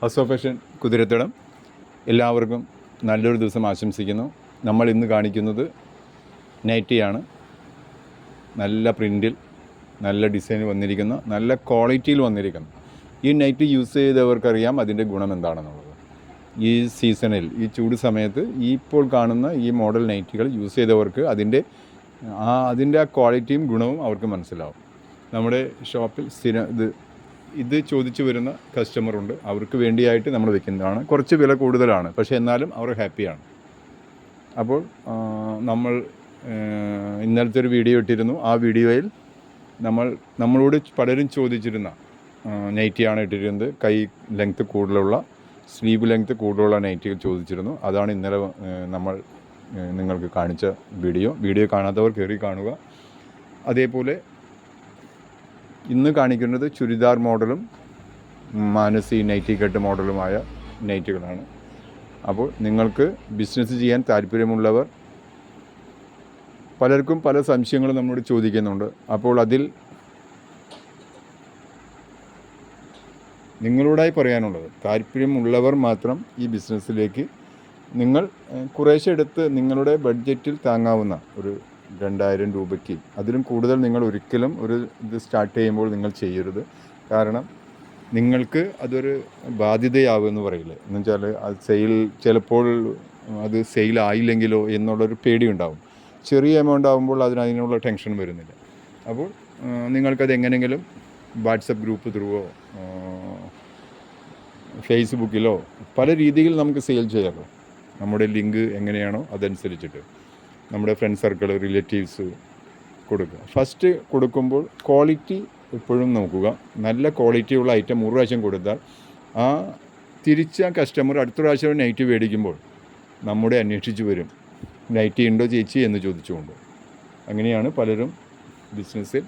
House കുതിരത്തിടം fashion കുതിരത്തടം. എല്ലാവർക്കും നല്ലൊരു ദിവസം ആശംസിക്കുന്നു. നമ്മൾ ഇന്ന് കാണിക്കുന്നത് നൈറ്റിയാണ് നല്ല പ്രിന്റിൽ നല്ല ഡിസൈൻ വന്നിരിക്കുന്ന. നല്ല ക്വാളിറ്റിയിൽ വന്നിരിക്കുന്നു. ഈ നൈറ്റ് യൂസ് ചെയ്തവർക്കറിയാം അതിന്റെ ഗുണം എന്താണെന്നുള്ളത്. ഈ സീസണിൽ ഈ ചൂട് സമയത്ത് ഈ ഇപ്പോൾ കാണുന്ന ഈ മോഡൽ നൈറ്റികൾ യൂസ് ചെയ്തവർക്ക് അതിന്റെ ആ അതിന്റെ ആ ക്വാളിറ്റിയും ഗുണവും അവർക്ക് മനസ്സിലാവും. നമ്മുടെ ഷോപ്പിൽ സ്ഥിരം ഇത് ഇത് ചോദിച്ചു വരുന്ന കസ്റ്റമറുണ്ട് അവർക്ക് വേണ്ടിയായിട്ട് നമ്മൾ വെക്കുന്നതാണ്. കുറച്ച് വില കൂടുതലാണ്. പക്ഷേ എന്നാലും അവർ ഹാപ്പിയാണ്. അപ്പോൾ നമ്മൾ ഇന്നലത്തെ ഒരു വീഡിയോ ഇട്ടിരുന്നു. ആ വീഡിയോയിൽ നമ്മൾ നമ്മളോട് പലരും ചോദിച്ചിരുന്ന നൈറ്റിയാണ് ഇട്ടിരുന്നത്. കൈ ലെങ്ത്ത് കൂടുതലുള്ള സ്ലീവ് ലെങ്ത്ത് കൂടുതലുള്ള നൈറ്റികൾ ചോദിച്ചിരുന്നു. അതാണ് ഇന്നലെ നമ്മൾ നിങ്ങൾക്ക് കാണിച്ച വീഡിയോ വീഡിയോ കാണാത്തവർ കയറി കാണുക. അതേപോലെ ഇന്ന് കാണിക്കുന്നത് ചുരിദാർ മോഡലും മാനസി നൈറ്റി കെട്ട് മോഡലുമായ നൈറ്റുകളാണ്. അപ്പോൾ നിങ്ങൾക്ക് ബിസിനസ് ചെയ്യാൻ താല്പര്യമുള്ളവർ പലർക്കും പല സംശയങ്ങളും നമ്മളോട് ചോദിക്കുന്നുണ്ട്. അപ്പോൾ അതിൽ നിങ്ങളോടായി പറയാനുള്ളത് താല്പര്യമുള്ളവർ മാത്രം ഈ ബിസിനസ്സിലേക്ക് നിങ്ങൾ കുറേശ്ശെ എടുത്ത് നിങ്ങളുടെ ബഡ്ജറ്റിൽ താങ്ങാവുന്ന ഒരു രണ്ടായിരം രൂപയ്ക്ക്. അതിലും കൂടുതൽ നിങ്ങൾ ഒരിക്കലും ഒരു ഇത് സ്റ്റാർട്ട് ചെയ്യുമ്പോൾ നിങ്ങൾ ചെയ്യരുത്. കാരണം നിങ്ങൾക്ക് അതൊരു ബാധ്യതയാവുമെന്ന് പറയില്ലേ? എന്ന് വെച്ചാൽ അത് സെയിൽ ചിലപ്പോൾ അത് സെയിൽ ആയില്ലെങ്കിലോ എന്നുള്ളൊരു പേടിയുണ്ടാവും. ചെറിയ എമൗണ്ട് ആകുമ്പോൾ അതിന് അതിനുള്ള ടെൻഷൻ വരുന്നില്ല. അപ്പോൾ നിങ്ങൾക്കത് എങ്ങനെയെങ്കിലും വാട്സപ്പ് ഗ്രൂപ്പ് ത്രൂവോ ഫേസ്ബുക്കിലോ പല രീതിയിൽ നമുക്ക് സെയിൽ ചെയ്യാമല്ലോ നമ്മുടെ ലിങ്ക് എങ്ങനെയാണോ അതനുസരിച്ചിട്ട്. നമ്മുടെ ഫ്രണ്ട് സർക്കിൾ റിലേറ്റീവ്സ് കൊടുക്കുക. ഫസ്റ്റ് കൊടുക്കുമ്പോൾ ക്വാളിറ്റി എപ്പോഴും നോക്കുക. നല്ല ക്വാളിറ്റിയുള്ള ഐറ്റം ഒരു പ്രാവശ്യം കൊടുത്താൽ ആ തിരിച്ച കസ്റ്റമർ അടുത്ത പ്രാവശ്യം നൈറ്റ് മേടിക്കുമ്പോൾ നമ്മുടെ അന്വേഷിച്ച് വരും. നൈറ്റി ഉണ്ടോ ചേച്ചി എന്ന് ചോദിച്ചുകൊണ്ട്. അങ്ങനെയാണ് പലരും ബിസിനസ്സിൽ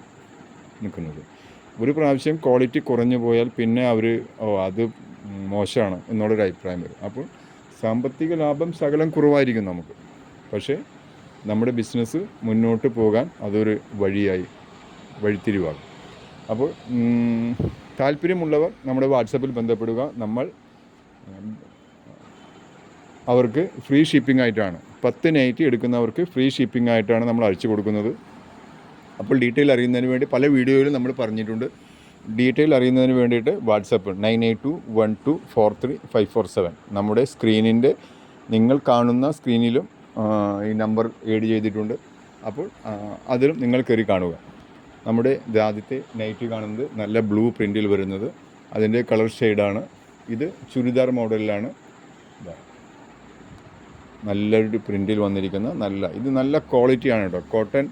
നിൽക്കുന്നത്. ഒരു പ്രാവശ്യം ക്വാളിറ്റി കുറഞ്ഞു പോയാൽ പിന്നെ അവർ ഓ അത് മോശമാണ് എന്നുള്ളൊരു അഭിപ്രായം വരും. അപ്പോൾ സാമ്പത്തിക ലാഭം ശകലം കുറവായിരിക്കും നമുക്ക്. പക്ഷേ നമ്മുടെ ബിസിനസ് മുന്നോട്ട് പോകാൻ അതൊരു വഴിയായി വഴിത്തിരിവാകും. അപ്പോൾ താല്പര്യമുള്ളവർ നമ്മുടെ വാട്സപ്പിൽ ബന്ധപ്പെടുക. നമ്മൾ അവർക്ക് ഫ്രീ ഷിപ്പിംഗ് ആയിട്ടാണ്. പത്ത് നൈറ്റ് എടുക്കുന്നവർക്ക് ഫ്രീ ഷിപ്പിംഗ് ആയിട്ടാണ് നമ്മൾ അയച്ചു കൊടുക്കുന്നത്. അപ്പോൾ ഡീറ്റെയിൽ അറിയുന്നതിന് വേണ്ടി പല വീഡിയോയിലും നമ്മൾ പറഞ്ഞിട്ടുണ്ട്. ഡീറ്റെയിൽ അറിയുന്നതിന് വേണ്ടിയിട്ട് WhatsApp nine eight two one two four three five four seven. നമ്മുടെ സ്ക്രീനിന്റെ നിങ്ങൾ കാണുന്ന സ്ക്രീനിലും ഈ നമ്പർ ഏഡ് ചെയ്തിട്ടുണ്ട്. അപ്പോൾ അതിലും നിങ്ങൾ കയറി കാണുക. നമ്മുടെ ആദ്യത്തെ നൈറ്റ് കാണുന്നത് നല്ല ബ്ലൂ പ്രിന്റിൽ വരുന്നത്. അതിന്റെ കളർ ഷെയ്ഡാണ്. ഇത് ചുരിദാർ മോഡലിലാണ്. നല്ലൊരു പ്രിന്റിൽ വന്നിരിക്കുന്ന നല്ല ഇത് നല്ല ക്വാളിറ്റിയാണ് കേട്ടോ. കോട്ടൺ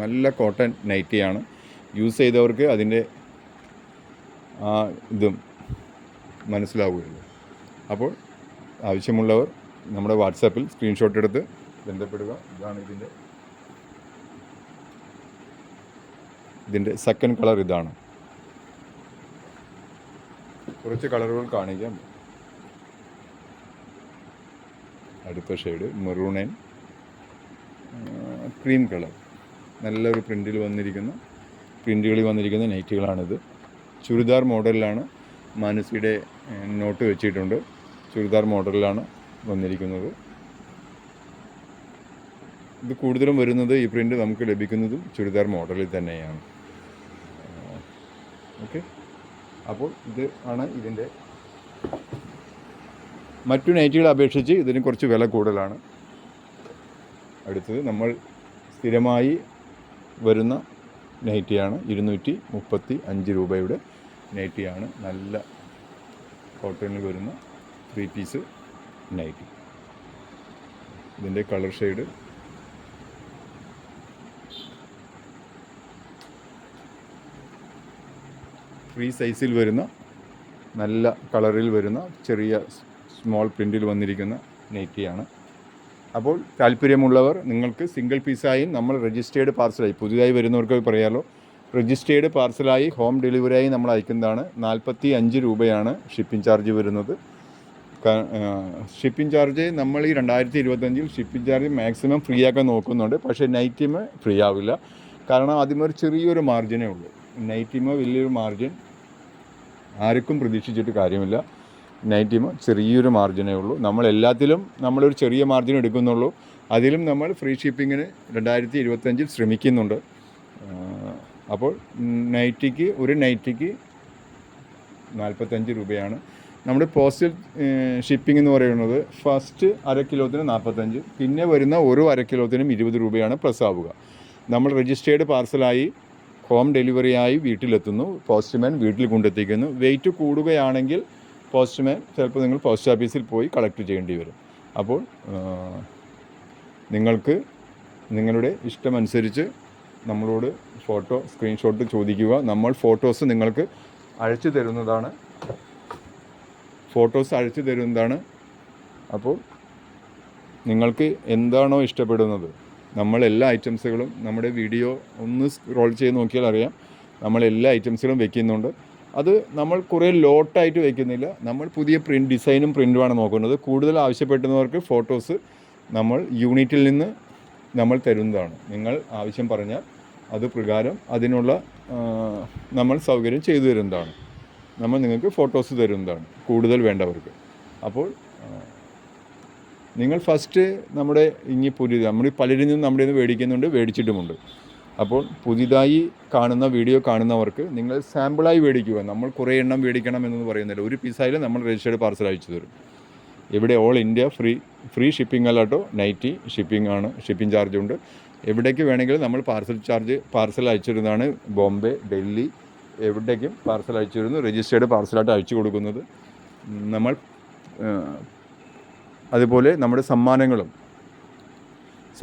നല്ല കോട്ടൺ നൈറ്റിയാണ്. യൂസ് ചെയ്തവർക്ക് അതിന്റെ ഇതും മനസ്സിലാവുകയുള്ളൂ. അപ്പോൾ ആവശ്യമുള്ളവർ നമ്മുടെ വാട്സാപ്പിൽ സ്ക്രീൻഷോട്ട് എടുത്ത് ബന്ധപ്പെടുക. ഇതാണ് ഇതിന്റെ ഇതിന്റെ സെക്കൻഡ് കളർ ഇതാണ്. കുറച്ച് കളറുകൾ കാണിക്കാം. അടുത്ത ഷെയ്ഡ് മെറൂണൻ ക്രീം കളർ നല്ലൊരു പ്രിന്റിൽ വന്നിരിക്കുന്ന പ്രിന്റുകളിൽ വന്നിരിക്കുന്ന നൈറ്റുകളാണിത് ചുരിദാർ മോഡലിലാണ് മാനസിയുടെ നോട്ട് വെച്ചിട്ടുണ്ട്. ചുരിദാർ മോഡലിലാണ് വന്നിരിക്കുന്നത്. ഇത് കൂടുതലും വരുന്നത് ഈ പ്രിന്റ് നമുക്ക് ലഭിക്കുന്നതും ചുരിദാർ മോഡലിൽ തന്നെയാണ്. ഓക്കെ. അപ്പോൾ ഇത് ആണ് ഇതിന്റെ മറ്റു നൈറ്റികൾ അപേക്ഷിച്ച് ഇതിന് കുറച്ച് വില കൂടുതലാണ്. അടുത്തത് നമ്മൾ സ്ഥിരമായി വരുന്ന നൈറ്റിയാണ് ഇരുന്നൂറ്റി മുപ്പത്തി അഞ്ച് രൂപയുടെ നൈറ്റിയാണ്. നല്ല കോട്ടണിൽ വരുന്ന ത്രീ പീസ് നൈറ്റി. ഇതിന്റെ കളർ ഷെയ്ഡ്. ഫ്രീ സൈസിൽ വരുന്ന നല്ല കളറിൽ വരുന്ന ചെറിയ സ്മോൾ പ്രിന്റിൽ വന്നിരിക്കുന്ന നൈറ്റിയാണ്. അപ്പോൾ താല്പര്യമുള്ളവർ നിങ്ങൾക്ക് സിംഗിൾ പീസായി നമ്മൾ രജിസ്റ്റേർഡ് പാർസലായി പുതിയതായി വരുന്നവർക്ക് പറയാമല്ലോ രജിസ്റ്റേർഡ് പാർസലായി ഹോം ഡെലിവറിയായി നമ്മൾ അയക്കുന്നതാണ്. നാൽപ്പത്തി അഞ്ച് രൂപയാണ് ഷിപ്പിംഗ് ചാർജ് വരുന്നത്. ഷിപ്പിംഗ് ചാർജ് നമ്മൾ ഈ രണ്ടായിരത്തി ഇരുപത്തഞ്ചിൽ ഷിപ്പിംഗ് ചാർജ് മാക്സിമം ഫ്രീ ആക്കാൻ നോക്കുന്നുണ്ട്. പക്ഷേ നൈറ്റ് ടീം ഫ്രീ ആവില്ല. കാരണം അതിമൊരു ചെറിയൊരു മാർജിനേ ഉള്ളൂ. നൈറ്റ് നൈറ്റിമ് വലിയൊരു മാർജിൻ ആർക്കും പ്രതീക്ഷിച്ചിട്ട് കാര്യമില്ല. നൈറ്റ് നൈറ്റിമോ ചെറിയൊരു മാർജിനേ ഉള്ളൂ. നമ്മൾ എല്ലാത്തിലും നമ്മളൊരു ചെറിയ മാർജിൻ എടുക്കുന്നുള്ളൂ. അതിലും നമ്മൾ ഫ്രീ ഷിപ്പിങ്ങിന് രണ്ടായിരത്തി ഇരുപത്തഞ്ചിൽ ശ്രമിക്കുന്നുണ്ട്. അപ്പോൾ നൈറ്റിക്ക് ഒരു നൈറ്റിക്ക് നാൽപ്പത്തഞ്ച് രൂപയാണ്. നമ്മുടെ പോസ്റ്റൽ ഷിപ്പിംഗ് എന്ന് പറയുന്നത് ഫസ്റ്റ് അര കിലോത്തിന് നാൽപ്പത്തഞ്ച് പിന്നെ വരുന്ന ഓരോ അര കിലോത്തിനും ഇരുപത് രൂപയാണ് പ്ലസ് ആവുക നമ്മൾ രജിസ്റ്റേർഡ് പാർസലായി ഹോം ഡെലിവറിയായി വീട്ടിലെത്തുന്നു. പോസ്റ്റ്മാൻ വീട്ടിൽ കൊണ്ടെത്തിക്കുന്നു. വെയിറ്റ് കൂടുകയാണെങ്കിൽ പോസ്റ്റ്മാൻ ചിലപ്പോൾ നിങ്ങൾ പോസ്റ്റ് ഓഫീസിൽ പോയി കളക്ട് ചെയ്യേണ്ടി വരും. അപ്പോൾ നിങ്ങൾക്ക് നിങ്ങളുടെ ഇഷ്ടമനുസരിച്ച് നമ്മളോട് ഫോട്ടോ സ്ക്രീൻഷോട്ട് ചോദിക്കുക. നമ്മൾ ഫോട്ടോസ് നിങ്ങൾക്ക് അയച്ചു തരുന്നതാണ് ഫോട്ടോസ് അയച്ചു തരുന്നതാണ്. അപ്പോൾ നിങ്ങൾക്ക് എന്താണോ ഇഷ്ടപ്പെടുന്നത്. നമ്മൾ എല്ലാ ഐറ്റംസുകളും നമ്മുടെ വീഡിയോ ഒന്ന് സ്ക്രോൾ ചെയ്ത് നോക്കിയാൽ അറിയാം. നമ്മൾ എല്ലാ ഐറ്റംസുകളും വെക്കുന്നുണ്ട്. അത് നമ്മൾ കുറേ ലോട്ടായിട്ട് വെക്കുന്നില്ല. നമ്മൾ പുതിയ പ്രിന്റ് ഡിസൈനും പ്രിന്റുമാണ് നോക്കുന്നത്. കൂടുതൽ ആവശ്യപ്പെടുന്നവർക്ക് ഫോട്ടോസ് നമ്മൾ യൂണിറ്റിൽ നിന്ന് നമ്മൾ തരുന്നതാണ്. നിങ്ങൾ ആവശ്യം പറഞ്ഞാൽ അത് പ്രകാരം അതിനുള്ള നമ്മൾ സൗകര്യം ചെയ്തു തരുന്നതാണ്. നമ്മൾ നിങ്ങൾക്ക് ഫോട്ടോസ് തരുന്നതാണ് കൂടുതൽ വേണ്ടവർക്ക്. അപ്പോൾ നിങ്ങൾ ഫസ്റ്റ് നമ്മുടെ ഇനി പുതിയ നമ്മൾ പലരിൽ നിന്നും നമ്മുടെ നിന്ന് മേടിക്കുന്നുണ്ട് മേടിച്ചിട്ടുമുണ്ട്. അപ്പോൾ പുതിയതായി കാണുന്ന വീഡിയോ കാണുന്നവർക്ക് നിങ്ങൾ സാമ്പിളായി മേടിക്കുക. നമ്മൾ കുറേ എണ്ണം മേടിക്കണം എന്നൊന്നും പറയുന്നില്ല. ഒരു പീസായാലും നമ്മൾ രജിസ്റ്റേർഡ് പാർസൽ അയച്ചു തരും. ഇവിടെ all India free free shipping അല്ലാട്ടോ nighty shipping ആണ് ഷിപ്പിംഗ് ചാർജ് ഉണ്ട്. എവിടേക്ക് വേണമെങ്കിലും നമ്മൾ പാർസൽ ചാർജ് പാർസൽ അയച്ചിരുന്നതാണ് ബോംബെ ഡൽഹി എവിടേക്കും പാർസൽ അയച്ചിരുന്നു. രജിസ്റ്റേർഡ് പാർസലായിട്ട് അയച്ചു കൊടുക്കുന്നത്. നമ്മൾ അതുപോലെ നമ്മുടെ സമ്മാനങ്ങളും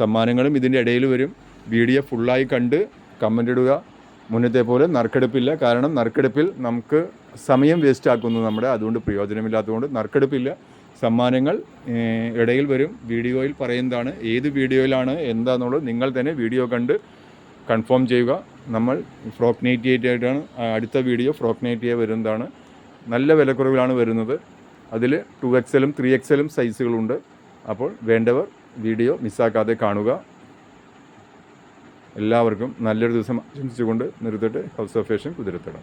സമ്മാനങ്ങളും ഇതിന്റെ ഇടയിൽ വരും. വീഡിയോ ഫുള്ളായി കണ്ട് കമന്റ് ഇടുക. മുന്നത്തെ പോലെ നറുക്കെടുപ്പില്ല. കാരണം നറുക്കെടുപ്പിൽ നമുക്ക് സമയം വേസ്റ്റ് ആക്കുന്നു നമ്മുടെ അതുകൊണ്ട് പ്രയോജനമില്ലാത്തതുകൊണ്ട് നറുക്കെടുപ്പില്ല. സമ്മാനങ്ങൾ ഇടയിൽ വരും. വീഡിയോയിൽ പറയുന്നതാണ്. ഏത് വീഡിയോയിലാണ് എന്താണെന്നുള്ളത് നിങ്ങൾ തന്നെ വീഡിയോ കണ്ട് കൺഫേം ചെയ്യുക. നമ്മൾ ഫ്രോക്ക് നൈറ്റി ആയിട്ടാണ് അടുത്ത വീഡിയോ ഫ്രോക്ക് നൈറ്റിയെ വരുന്നതാണ്. നല്ല വിലക്കുറവിലാണ് വരുന്നത്. അതിൽ ടു എക്സലും ത്രീ എക്സലും സൈസുകളുണ്ട് അപ്പോൾ വേണ്ടവർ വീഡിയോ മിസ്സാക്കാതെ കാണുക. എല്ലാവർക്കും നല്ലൊരു ദിവസം ആശംസിച്ചുകൊണ്ട് നിർത്തിട്ട് ഹൗസ് ഓഫ് ഫേഷൻ കുതിരത്തടം.